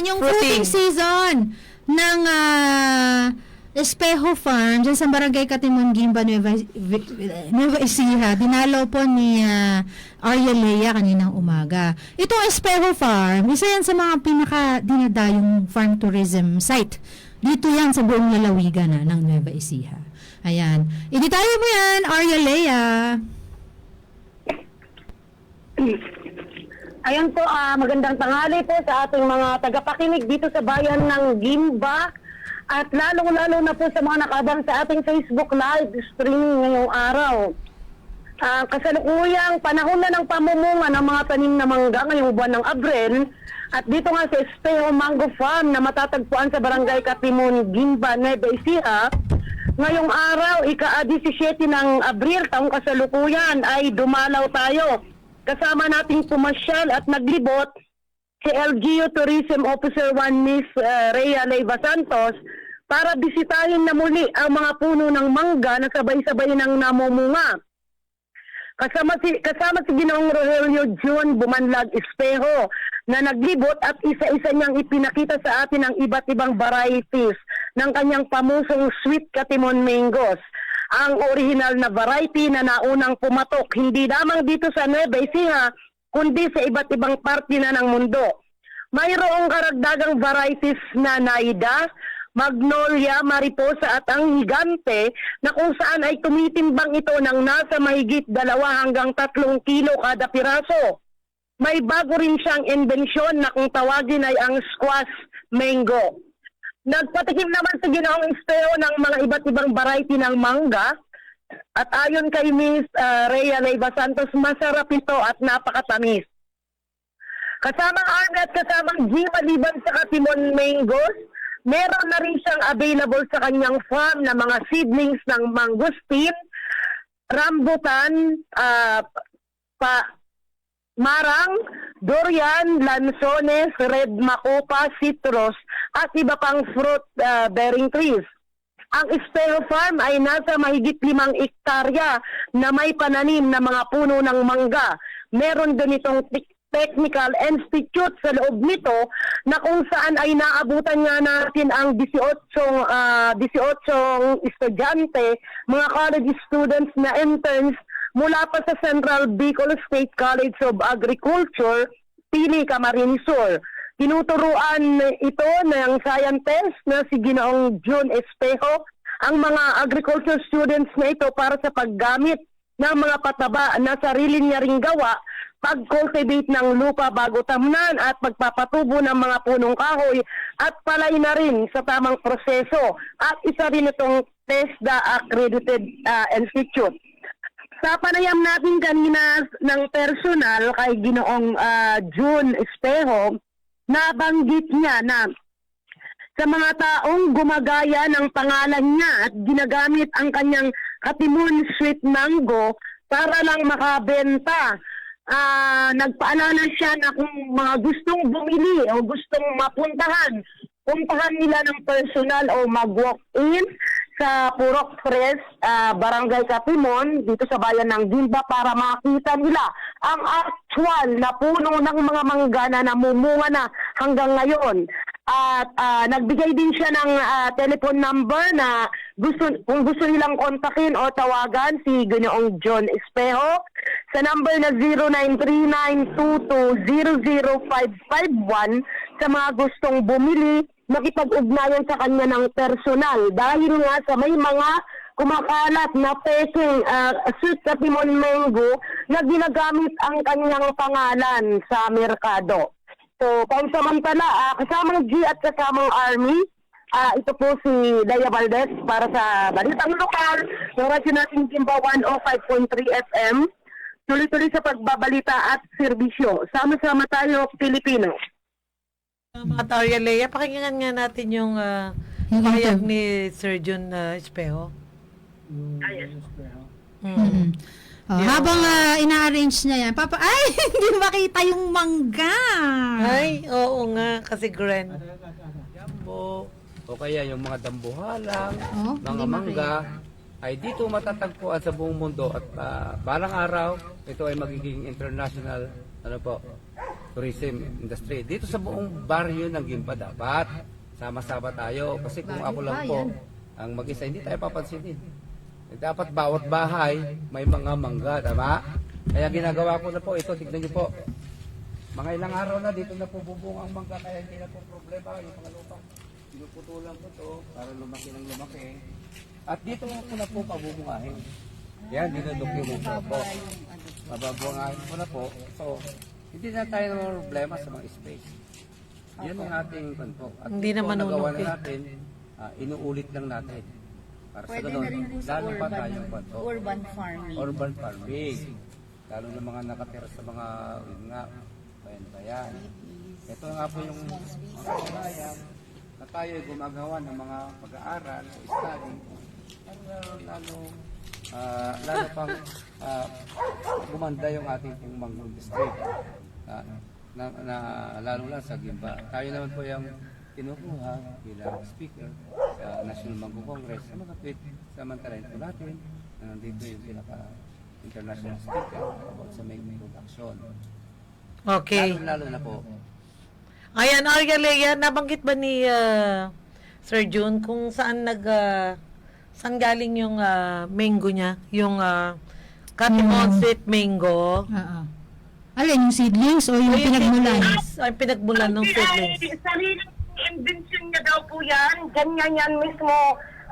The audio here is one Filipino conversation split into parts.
Ayan, yung Fruiting. fruiting season ng ah, Espejo Farm dyan sa Barangay Katimon, Gimba, Nueva, Nueva Ecija. Dinalaw po ni ah, Arya Lea kaninang umaga. Itong Espejo Farm, isa yan sa mga pinaka dinadayong farm tourism site. Dito yan sa buong lalawigan na ng Nueva Ecija. Ayan. Iditayo mo yan, Arya Lea. Ayan po, ah, magandang tanghali po sa ating mga tagapakinig dito sa bayan ng Gimba at lalong-lalo na po sa mga nakabang sa ating Facebook Live streaming ngayong araw. Ah, kasalukuyang panahon na ng pamumunga ng mga tanim na mangga ngayong buwan ng Abril at dito nga sa Espejo Mango Farm na matatagpuan sa Barangay Katimun, Gimba, Nueva Ecija, ngayong araw, ika-17 ng Abril, taong kasalukuyan, ay dumalaw tayo. Kasama nating pumasyal at naglibot si LGU Tourism Officer 1 Miss uh, Rhea Leyva Santos para bisitahin na muli ang mga puno ng mangga na sabay-sabay ng namumunga. Kasama si kasama si Ginoong Rogelio June Bumanlag Espejo na naglibot at isa-isa niyang ipinakita sa atin ang iba't ibang varieties ng kanyang pamusong sweet katimon mangoes. Ang original na variety na naunang pumatok hindi lamang dito sa Nueva Ecija kundi sa iba't ibang parte na ng mundo. Mayroong karagdagang varieties na naida, magnolia, mariposa at ang higante na kung saan ay tumitimbang ito ng nasa mahigit dalawa hanggang tatlong kilo kada piraso. May bago rin siyang inbensyon na kung tawagin ay ang squash mango. Nagpatikim naman si Ginoong Esteo ng mga iba't ibang variety ng mangga at ayon kay Miss uh, Rhea Leyva Santos, masarap ito at napakatamis. Kasamang Army at kasamang G maliban sa Katimon Mangoes, meron na rin siyang available sa kanyang farm na mga seedlings ng mangosteen, rambutan, ah, pa, marang, durian, lansones, red macopa, citrus, at iba pang fruit ah, bearing trees. Ang Estero Farm ay nasa mahigit limang ektarya na may pananim na mga puno ng mangga. Meron din itong te- Technical Institute sa loob nito na kung saan ay naabutan nga natin ang 18 ah, 18 estudyante, mga college students na interns mula pa sa Central Bicol State College of Agriculture, Pili, Camarines Sur. Tinuturuan ito ng scientist na si Ginoong June Espejo ang mga agriculture students na ito para sa paggamit ng mga pataba na sarili niya ring gawa pag-cultivate ng lupa bago tamnan at pagpapatubo ng mga punong kahoy at palay na rin sa tamang proseso at isa rin itong TESDA Accredited ah, Institute. Sa panayam natin kanina ng personal kay Ginoong ah, June Espejo, nabanggit niya na sa mga taong gumagaya ng pangalan niya at ginagamit ang kanyang Katimun Sweet Mango para lang makabenta. Ah, nagpaalala siya na kung mga gustong bumili o gustong mapuntahan, puntahan nila ng personal o mag-walk-in sa Purok Fresh, ah, Barangay Katimon, dito sa bayan ng Gimba para makita nila ang actual na puno ng mga mangga na namumunga na hanggang ngayon. At ah, nagbigay din siya ng ah, telephone number na gusto kung gusto nilang kontakin o tawagan si Ginoong John Espejo sa number na 093922005551 sa mga gustong bumili makipag-ugnayan sa kanya ng personal dahil nga sa may mga kumakalat na peking uh, sweet sa Timon Mango na ginagamit ang kanyang pangalan sa merkado. So, pansamantala, ah, kasamang G at kasamang Army, ah, ito po si Daya Valdez para sa Balitang Lokal ng radyo natin Kimba 105.3 FM. Tuloy-tuloy sa pagbabalita at serbisyo. Sama-sama tayo, Pilipino. Mga Taria Lea, pakinggan nga natin yung uh, Yung pahayag interview. ni Surgeon uh, Espejo. Mm. Mm. Oh, Yung- habang ah, ina-arrange niya yan, papa, ay, hindi makita yung mangga. Ay, oo nga, kasi grand. Jumbo. o kaya yung mga dambuhalang, Oh, mga hindi mangga, ay dito matatagpuan sa buong mundo at ah, balang araw, ito ay magiging international ano po, tourism industry. Dito sa buong baryo ng Gimba dapat sama-sama tayo kasi kung ako lang po ang mag-isa hindi tayo papansinin. Dapat bawat bahay may mga mangga, tama? Kaya ginagawa ko na po ito, tignan niyo po. Mga ilang araw na dito na po bubong ang mangga kaya hindi na po problema yung mga lupang pinuputulan ko to para lumaki ng lumaki. At dito ko na po pabubungahin. Yan, dinodocument ko po. Mababungahin ko na po. So, hindi na tayo na problema sa mga space. Yan ang ating kan po. At Hindi na ang nagawa manunukit. na natin, ah, inuulit lang natin. Para sa Pwede ganun, na rin po sa lalo pa urban, tayong kan po urban farming. urban farming. Lalo na mga nakatira sa mga, yun nga, bayan-bayan. Ito nga po yung mga kanayan na tayo ay gumagawa ng mga pag-aaral o study. Para lalo, ah, lalo pang ah, gumanda yung ating pong mangrove district. Ah, na, na, lalo lang sa Gimba. Tayo naman po yung kinukuha bilang speaker sa National Mango Congress sa mga tweet samantalahin po natin na nandito yung pinaka international speaker about sa main production. Okay. Lalo, lalo na po. Ayan, Arya Lea, nabanggit ba ni ah, Sir June kung saan nag ah, saan galing yung ah, mango niya? Yung uh, Katimon sweet mango. Oo. Alin, yung seedlings o yung O yung pinagmulan? Ay, pinagmulan ng seedlings. Ay, sariling invention niya daw po yan. Ganyan yan mismo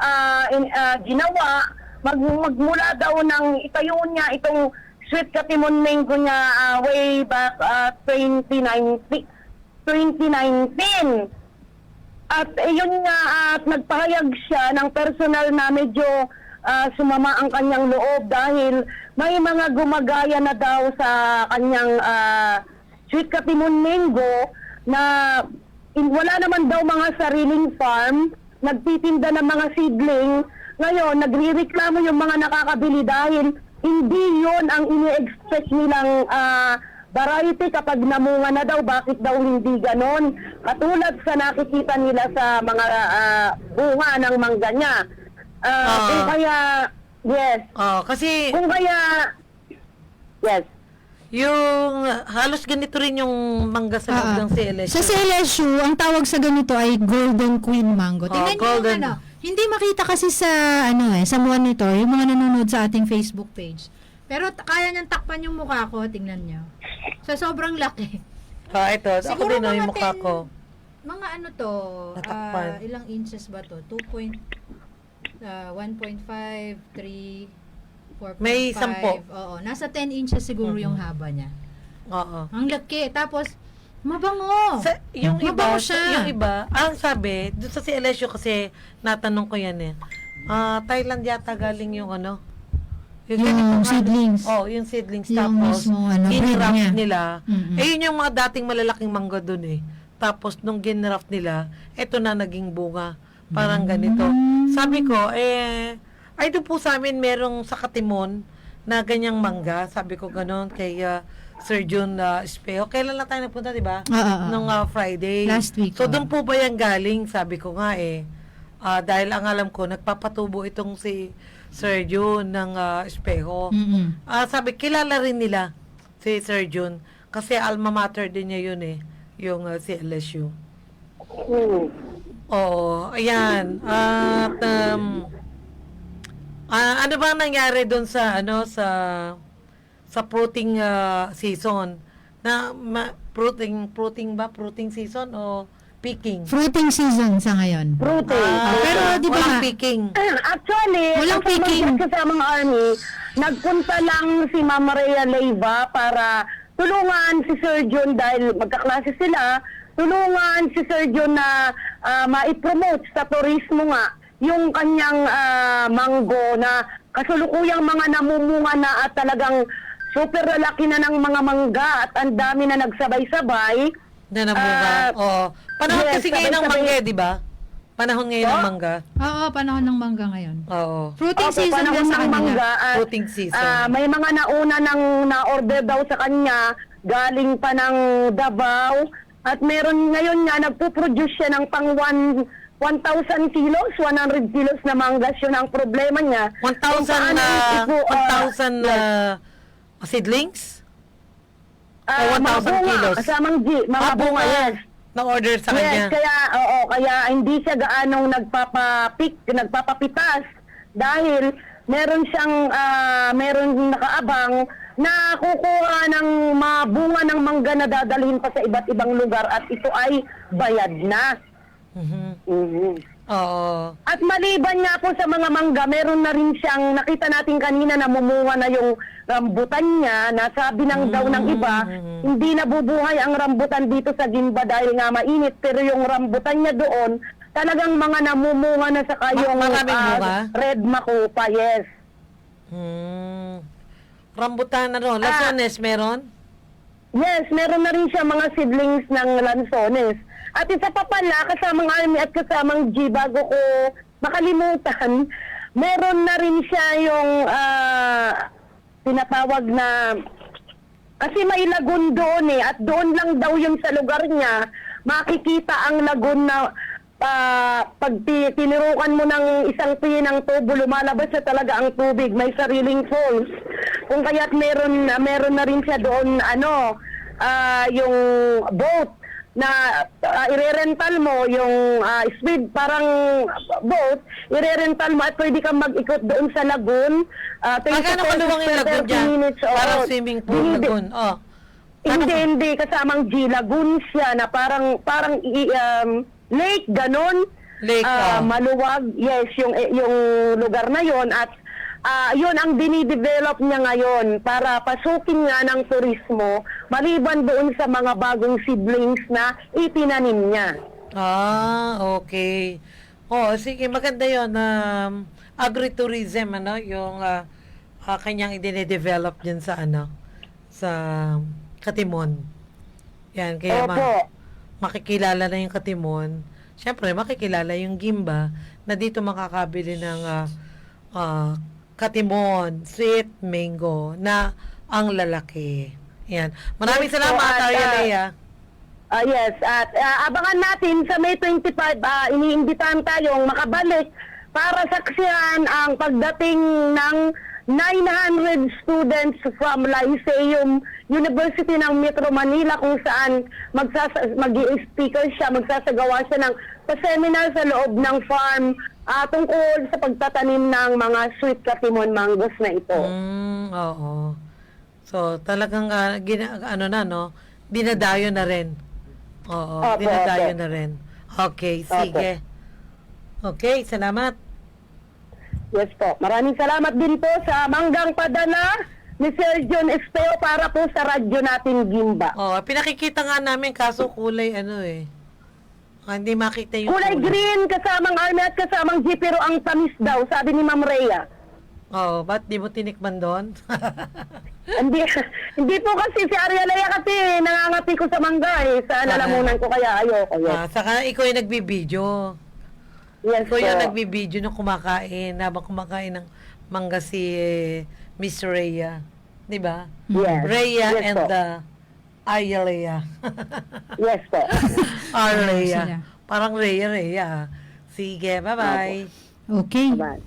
ah, in- ah, ginawa. Mag, magmula daw ng itayo niya itong sweet katimon mango niya ah, way back ah, 2019. 2019. At eh, yun nga, at nagpahayag siya ng personal na medyo ah, sumama ang kanyang loob dahil may mga gumagaya na daw sa kanyang ah, sweet katimon mango na in, wala naman daw mga sariling farm, nagtitinda ng mga seedling. Ngayon, nagrireklamo yung mga nakakabili dahil hindi yon ang ini-expect nilang ah, variety kapag namunga na daw, bakit daw hindi ganon? Katulad sa nakikita nila sa mga ah, bunga ng mangga niya. Ah, Ah. kung kaya, yes. Oh, kasi Kung kaya, yes. yung halos ganito rin yung mangga sa loob Oo. ng CLS. Sa CLSU, ang tawag sa ganito ay Golden Queen Mango. Oh, Tingnan niyo golden. yung ano. Hindi makita kasi sa ano eh, sa monitor, yung mga nanonood sa ating Facebook page. Pero t- kaya niyang takpan yung mukha ko, tingnan niyo. Sa sobrang laki. Ah, ito. Ako Siguro din oh, yung mga mukha 10 ko. Mga ano to, Natakpan. ah, ilang inches ba to? 2 point, ah, 1.5, 3, 4.5. May sampo. Oo, nasa 10 inches siguro yung haba niya. Oo. Ang laki. Tapos, mabango. Sa, yung iba, Mabango sa, siya. yung iba, ang sabi, doon sa CLSU kasi, natanong ko yan eh. Ah, Thailand yata galing yung ano? Yung ganitong seedlings. Oh, yung seedlings. Yung tapos, mismo, ano, in-wrap nila. Mm-mm. Eh, yun yung mga dating malalaking mangga doon eh. Tapos, nung ginraft nila, eto na naging bunga. Parang ganito. Sabi ko, eh, ay doon po sa amin merong sa Katimon na ganyang mangga. Sabi ko ganon kay ah, Sir Jun uh, Espejo. Kailan lang tayo nagpunta, di ba? Oo, oo, oo. Nung ah, Friday. Last week, So, oo. doon po ba yan galing? Sabi ko nga eh. Ah, dahil ang alam ko, nagpapatubo itong si Sir Jun ng ah, Espejo. Mm-mm. Ah, sabi, kilala rin nila si Sir Jun. Kasi alma mater din niya yun eh. Yung ah, si LSU. Hmm. Oo, ayan. At um, ah, ano bang nangyari doon sa ano sa sa fruiting ah, season? Na ma, fruiting fruiting ba? Fruiting season o picking? Fruiting season sa ngayon. Fruity. Ah, pero di ba walang picking. Actually, Walang ang picking. pamangkin ko sa mga army, nagpunta lang si Ma'am Maria Leiva para tulungan si Sir John dahil magkaklase sila, tulungan si Sir John na ah, ma-promote sa turismo nga yung kanyang ah, mango na kasulukuyang mga namumunga na at talagang super lalaki na ng mga mangga at ang dami na nagsabay-sabay. Na namunga. Ah, Oo. Panahon yes, kasi ngayon ng mangga, di ba? Panahon ngayon ng Oh. mangga. Oo, panahon ng mangga ngayon. Oo. Fruiting Opo, season panahon din sa ng mangga, at, Fruiting season. ah, may mga nauna nang na-order daw sa kanya, galing pa ng Davao. At meron ngayon nga, nagpo-produce siya ng pang one, 1,000 kilos, 100 kilos na manggas. Yun ang problema niya. Kung 1,000 paano na ipo- ah, 1,000 na yes. seedlings? Ah, O, 1,000 mga bunga, kilos. Kasamang G, mga Ah, bunga, yes. Na-order sa yes, kanya. kaya, oo, kaya hindi siya gaanong nagpapapik, nagpapapitas dahil meron siyang, ah, meron nakaabang na kukuha ng mga bunga ng mangga na dadalhin pa sa iba't ibang lugar at ito ay bayad na. Mhm. Mhm. Oo. At maliban nga po sa mga mangga, meron na rin siyang, nakita natin kanina namumunga na yung rambutan niya, nasabi ng daw ng iba, hindi nabubuhay ang rambutan dito sa Gimba dahil nga mainit, pero yung rambutan niya doon, talagang mga namumunga na sa kayong ah, bunga? red makupa, yes. Hmm. Rambutan ano, lasones meron? Yes, meron na rin siya mga siblings ng lansones. At isa pa pala, kasamang Army at kasamang G, bago ko makalimutan, meron na rin siya yung ah, tinatawag na, kasi may lagun doon eh, at doon lang daw yun sa lugar niya, makikita ang lagun na ah, pag tinirukan mo ng isang ng tubo, lumalabas na talaga ang tubig. May sariling falls. Kung kaya't meron, meron na rin siya doon, ano, ah, yung boat na uh, irerental mo yung ah, speed parang boat, irerental mo at pwede kang mag-ikot doon sa lagoon. Uh, Magkano kaluwang yung lagoon dyan? Parang swimming pool lagoon. Oh. Hindi, hindi. Kasamang G, lagoon siya na parang, parang um, lake, ganon. Lake, Ah, oh. Maluwag, yes, yung, eh, yung lugar na yon at ah, yun ang dinidevelop niya ngayon para pasukin nga ng turismo maliban doon sa mga bagong seedlings na itinanim niya. Ah, okay. Oh, sige, maganda 'yon. Um, agritourism ano, yung ah, ah, kanyang idine-develop diyan sa ano sa Katimon. Yan, kaya ma- Opo. Makikilala na yung Katimon. Siyempre, makikilala yung Gimba na dito makakabili ng ah, ah, Katimon, sweet mango na ang lalaki. Yan. Maraming Yes salamat, at, Arya ah, Lea. Ah, yes, at ah, abangan natin sa May 25, ah, iniimbitahan tayong makabalik para saksihan ang pagdating ng 900 students from Lyceum University ng Metro Manila kung saan magsasa- mag-speaker siya, magsasagawa siya ng pa-seminar sa loob ng farm ah, tungkol sa pagtatanim ng mga sweet katimon mangoes na ito. Mm, oo. So, talagang ah, gina, ano na, no? Dinadayo na rin. Oo, Opo, dinadayo opo. na rin. Okay, sige. Okay, salamat. Yes po. Maraming salamat din po sa manggang padala ni Sir John Esteo para po sa radyo natin Gimba. Oh, pinakikita nga namin kaso kulay ano eh. Ah, hindi makita yung Kulay green kasamang army at kasamang G pero ang tamis daw, sabi ni Ma'am Rhea. Oh, ba't di mo tinikman doon? hindi, hindi po kasi si Arialea kasi nangangati ko sa mangga eh. Sa lalamunan ko kaya ayoko. Yes, ah, saka ikaw yung nagbibideo. Yes Ikaw po. yung nagbibideo nung kumakain, habang kumakain ng mangga si eh, Miss Rhea. Di ba? Yes. Rhea Yes and po. the Ayalea. Yes po. Arlea. Parang Rhea, Rhea. Sige, bye-bye. Okay. Bye.